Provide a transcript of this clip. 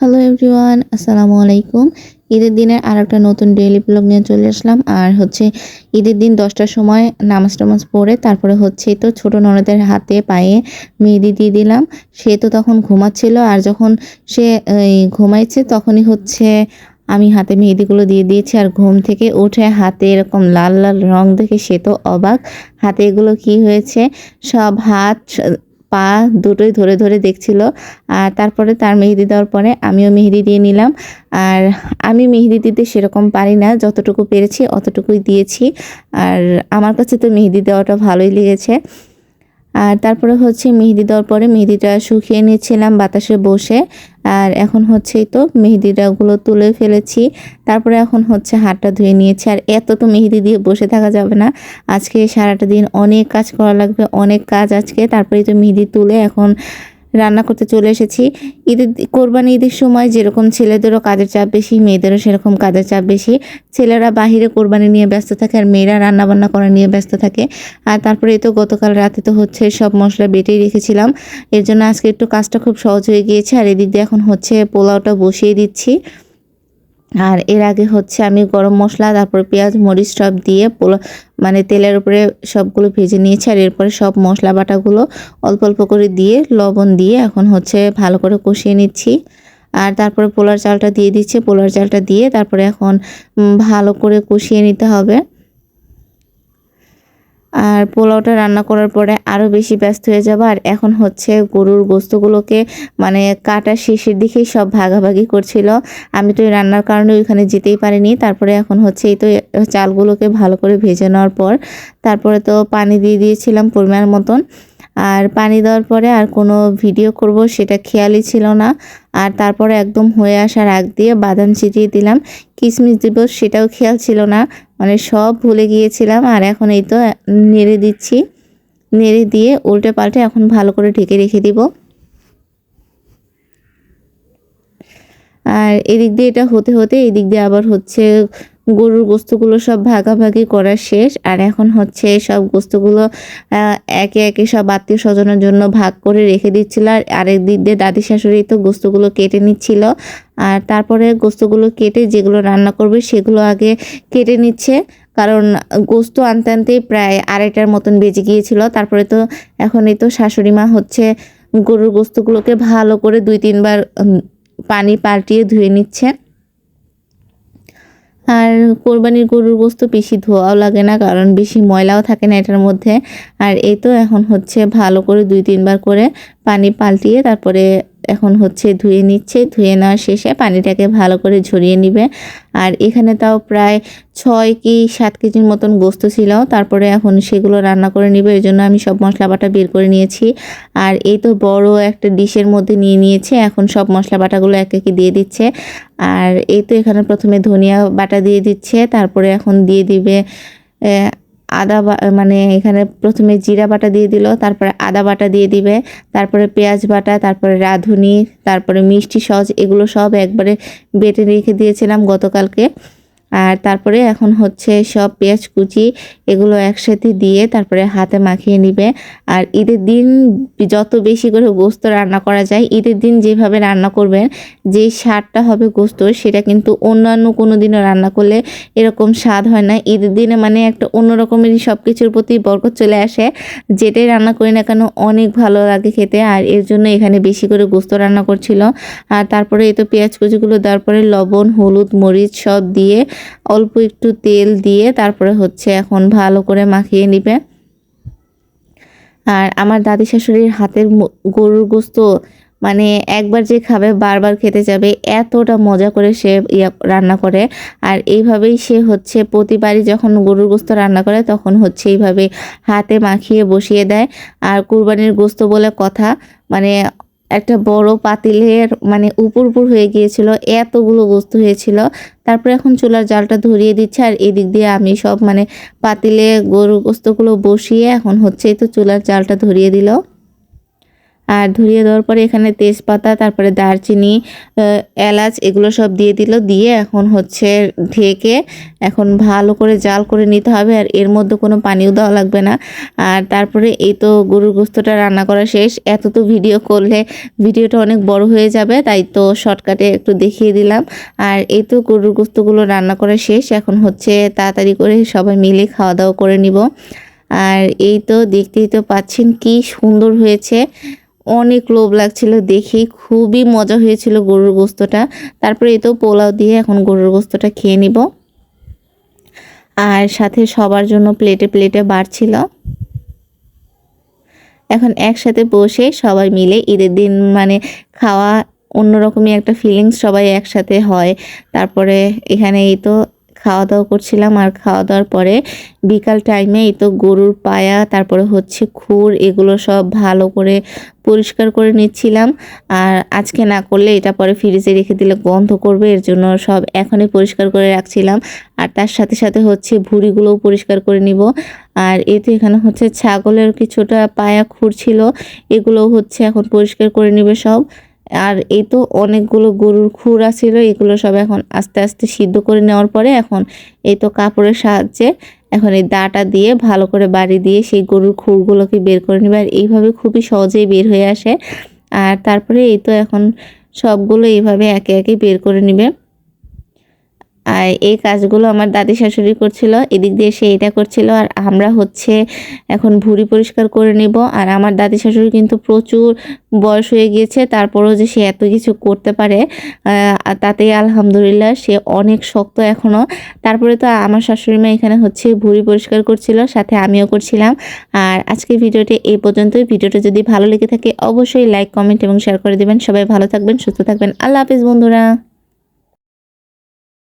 Hello everyone আসসালামু আলাইকুম। ঈদের দিনের আর একটা নতুন ডেইলি ব্লগ নিয়ে চলে আসলাম। আর হচ্ছে ঈদের দিন দশটার সময় নামাজ টামাজ পড়ে, তারপরে হচ্ছে তো ছোট ননদের হাতে পায়ে মেহেদি দিয়ে দিলাম। সে তো তখন ঘুমাচ্ছিল, আর যখন সে ঘুমাইছে তখনই হচ্ছে আমি হাতে মেহেদিগুলো দিয়ে দিয়েছি। আর ঘুম থেকে উঠে হাতে এরকম লাল লাল রং দেখে সে তো অবাক। হাতে এগুলো কি হয়েছে? সব হাত পা দুটোই ধরে ধরে দেখছিল। আর তারপরে তার মেহেদি দেওয়ার পরে আমিও মেহেদি দিয়ে নিলাম। আর আমি মেহেদি দিতে সেরকম পারি না, যতটুকু পেরেছি অতটুকুই দিয়েছি। আর আমার কাছে তো মেহেদি দেওয়াটা ভালোই লেগেছে। আর তারপরে হচ্ছে মেহেদি দেওয়ার পরে মেহেদিটা শুকিয়ে নিয়েছিলাম বাতাসে বসে। আর এখন হচ্ছেই তো মেহেদিটাগুলো তুলে ফেলেছি। তারপরে এখন হচ্ছে হাতটা ধুয়ে নিয়েছি। আর এত তো মেহেদি দিয়ে বসে থাকা যাবে না। আজকে সারাটা দিন অনেক কাজ করা লাগবে, অনেক কাজ আজকে। তারপরেই তো মেহেদি তুলে এখন রান্না করতে চলে এসেছি। ঈদের কোরবানি ঈদের সময় যেরকম ছেলেদেরও কাজের চাপ বেশি, মেয়েদেরও সেরকম কাজের চাপ বেশি। ছেলেরা বাহিরে কোরবানি নিয়ে ব্যস্ত থাকে আর মেয়েরা রান্না বান্না করা নিয়ে ব্যস্ত থাকে। আর তারপরে তো গতকাল রাতে তো হচ্ছে সব মশলা বেটেই রেখেছিলাম। এর জন্য আজকে একটু কাজটা খুব সহজ হয়ে গিয়েছে আর এদিক দিয়ে এখন হচ্ছে পোলাওটা বসিয়ে দিচ্ছি। আর এর আগে হচ্ছে আমি গরম মশলা, তারপর পেঁয়াজ, মরিচ সব দিয়ে মানে তেলের উপরে সবগুলো ভেজে নিয়েছি আর এরপরে সব মশলা বাটাগুলো অল্প অল্প করে দিয়ে, লবণ দিয়ে এখন হচ্ছে ভালো করে কষিয়ে নিচ্ছি। আর তারপরে পোলার চালটা দিয়ে দিচ্ছে। পোলার চালটা দিয়ে তারপরে এখন ভালো করে কষিয়ে নিতে হবে। আর পোলাওটা রান্না করার পরে আরও বেশি ব্যস্ত হয়ে যাব। আর এখন হচ্ছে গরুর গোস্তগুলোকে মানে কাটা শেষের দিকেই সব ভাগাভাগি করছিল। আমি তো রান্নার কারণে ওইখানে যেতেই পারিনি। তারপরে এখন হচ্ছে এই তো চালগুলোকে ভালো করে ভেজে নেওয়ার পর তারপরে তো পানি দিয়ে দিয়েছিলাম পরিমাণ মতন। আর পানি দেওয়ার পরে আর কোনো ভিডিও করব সেটা খেয়ালই ছিল না। আর তারপরে একদম হয়ে আসার আগ দিয়ে বাদাম ছিটিয়ে দিলাম। কিশমিশ দিব সেটাও খেয়াল ছিল না। মানে সব ভুলে গিয়েছিলাম আর এখন এই তো নেড়ে দিচ্ছি। নেড়ে দিয়ে উল্টে পাল্টে এখন ভালো করে ঢেকে রেখে দিব। আর এদিক দিয়ে এটা হতে হতে এদিক দিয়ে আবার হচ্ছে গরুর গোস্তগুলো সব ভাগাভাগি করা শেষ। আর এখন হচ্ছে সব গোস্তগুলো একে একে সব আত্মীয় স্বজনের জন্য ভাগ করে রেখে দিচ্ছিল। আর আরেক দিক দিয়ে দাদি শাশুড়ি তো গোস্তগুলো কেটে নিচ্ছিল। আর তারপরে গোস্তগুলো কেটে যেগুলো রান্না করবে সেগুলো আগে কেটে নিচ্ছে। কারণ গোস্ত আনতে আনতেই প্রায় আড়াইটার মতন বেজে গিয়েছিল। তারপরে তো এখন এই তো শাশুড়ি মা হচ্ছে গরুর গোস্তগুলোকে ভালো করে দুই তিনবার পানি পাল্টিয়ে ধুয়ে নিচ্ছে আর কোরবানির গরুর বস্তু বেশি ধোয়াও লাগে না, কারণ বেশি ময়লাও থাকে না এটার মধ্যে। আর এই তো এখন হচ্ছে ভালো করে দুই তিনবার করে পানি পাল্টিয়ে তারপরে এখন হচ্ছে ধুয়ে নিচ্ছে। ধুয়ে নেওয়ার শেষে পানিটাকে ভালো করে ঝরিয়ে নিবে। আর এখানে তাও প্রায় ছয় কি সাত কেজির মতন গোস্ত ছিল। তারপরে এখন সেগুলো রান্না করে নিবে। এই জন্য আমি সব মশলা বাটা বের করে নিয়েছি। আর এই তো বড় একটা ডিশের মধ্যে নিয়ে নিয়েছে। এখন সব মশলা বাটাগুলো এক একে দিয়ে দিচ্ছে। আর এই তো এখানে প্রথমে ধনিয়া বাটা দিয়ে দিচ্ছে। তারপরে এখন দিয়ে দিবে আদা মানে এখানে প্রথমে জিরা বাটা দিয়ে দিল, তারপরে আদা বাটা দিয়ে দিবে, তারপরে পেঁয়াজ বাটা, তারপরে রাঁধুনি, তারপরে মিষ্টি সস, এগুলো সব একবারে বেটে রেখে দিয়েছিলাম গতকালকে। আর তারপরে এখন হচ্ছে সব পেঁয়াজ, কুচি এগুলো একসাথে দিয়ে তারপরে হাতে মাখিয়ে নিবে। আর ঈদের দিন যত বেশি করে গোস্ত রান্না করা যায়, ঈদের দিন যেভাবে রান্না করবেন, যে স্বাদটা হবে গোস্ত, সেটা কিন্তু অন্যান্য কোনো দিনও রান্না করলে এরকম স্বাদ হয় না। ঈদের দিনে মানে একটা অন্য রকমেরই সব কিছুর প্রতি বরকত চলে আসে। যেটাই রান্না করি না কেন, অনেক ভালো লাগে খেতে। আর এর জন্য এখানে বেশি করে গোস্ত রান্না করছিল। আর তারপরে এই তো পেঁয়াজ, কুচিগুলো দেওয়ার পরে লবণ, হলুদ, মরিচ সব দিয়ে অল্প একটু তেল দিয়ে তারপরে হচ্ছে এখন ভালো করে মাখিয়ে নিবে। আর আমার দাদি শাশুড়ির হাতের গরুর গোস্ত মানে একবার যে খাবে বারবার খেতে যাবে, এতটা মজা করে সে ইয়া রান্না করে। আর এইভাবেই সে হচ্ছে প্রতিবারই যখন গরুর গোস্ত রান্না করে তখন হচ্ছে এইভাবে হাতে মাখিয়ে বসিয়ে দেয়। আর কুরবানির গোস্ত বলে কথা মানে একটা বড় পাতিলের মানে উপর উপর হয়ে গিয়েছিল, এতগুলো বস্তু হয়েছিল। তারপরে এখন চুলার জালটা ধরিয়ে দিচ্ছে আর এদিক দিয়ে আমি সব মানে পাতিলে গরু গোস্তগুলো বসিয়ে এখন হচ্ছে তো চুলার জালটা ধরিয়ে দিল। আর ধরিয়ে দেওয়ার পরে এখানে তেজপাতা, তারপরে দারচিনি এলাচ, এগুলো সব দিয়ে দিল। দিয়ে এখন হচ্ছে ঢেকে এখন ভালো করে জাল করে নিতে হবে আর এর মধ্যে কোনো পানিও দেওয়া লাগবে না। আর তারপরে এই তো গরুর গোস্তটা রান্না করা শেষ। এত তো ভিডিও করলে ভিডিওটা অনেক বড় হয়ে যাবে, তাই তো শর্টকাটে একটু দেখিয়ে দিলাম। আর এই তো গরুর গোস্তগুলো রান্না করা শেষ। এখন হচ্ছে তাড়াতাড়ি করে সবাই মিলে খাওয়া দাওয়া করে নিব। আর এই তো দেখতেই তো পাচ্ছেন কি সুন্দর হয়েছে। অনেক লোভ লাগছিল দেখে খুবই মজা হয়েছিল গরুর গোস্তটা। তারপরে তো পোলাও দিয়ে এখন গরুর গোস্তটা খেয়ে নিব। আর সাথে সবার জন্য প্লেটে প্লেটে বাড়ছিল। এখন একসাথে বসে সবাই মিলে ঈদের দিন মানে খাওয়া অন্যরকমই একটা ফিলিংস সবাই একসাথে হয়। তারপরে এখানে এই তো খাওয়া দাওয়া করছিলাম আর খাওয়া দাওয়ার পরে বিকাল টাইমে এই তো গরুর পায়া, তারপরে হচ্ছে খুর, এগুলো সব ভালো করে পরিষ্কার করে নিচ্ছিলাম। আর আজকে না করলে এটা পরে ফ্রিজে রেখে দিলে গন্ধ করবে, এর জন্য সব এখনই পরিষ্কার করে রাখছিলাম। আর তার সাথে সাথে হচ্ছে ভুঁড়িগুলোও পরিষ্কার করে নিব। আর এই তো এখানে হচ্ছে ছাগলের কিছুটা পায়া খুর ছিল এগুলো হচ্ছে এখন পরিষ্কার করে নিবে সব। আর এই তো অনেকগুলো গরুর খুর আছিল, এগুলো সব এখন আস্তে আস্তে সিদ্ধ করে নেওয়ার পরে এখন এই তো কাপড়ের সাহায্যে এখন এই দাটা দিয়ে ভালো করে বাড়ি দিয়ে সেই গরুর খুরগুলোকে বের করে নেবে। আর এইভাবে খুবই সহজেই বের হয়ে আসে। আর তারপরে এই তো এখন সবগুলো এইভাবে একে একে বের করে নেবে। আর এই কাজগুলো আমার দাদি শাশুড়ি করছিল, এদিক দিয়ে সে এটা করছিল আর আমরা হচ্ছে এখন ভুঁড়ি পরিষ্কার করে নেব। আর আমার দাদি শাশুড়ি কিন্তু প্রচুর বয়স হয়ে গিয়েছে, তারপরেও যে সে এত কিছু করতে পারে তাতেই আলহামদুলিল্লাহ সে অনেক শক্ত এখনও তারপরে তো আমার শাশুড়ি মা এখানে হচ্ছে ভুঁড়ি পরিষ্কার করছিল, সাথে আমিও করছিলাম। আর আজকে ভিডিওটি এই পর্যন্তই। ভিডিওটা যদি ভালো লেগে থাকে, অবশ্যই লাইক কমেন্ট এবং শেয়ার করে দেবেন। সবাই ভালো থাকবেন, সুস্থ থাকবেন। আল্লাহ হাফিজ বন্ধুরা।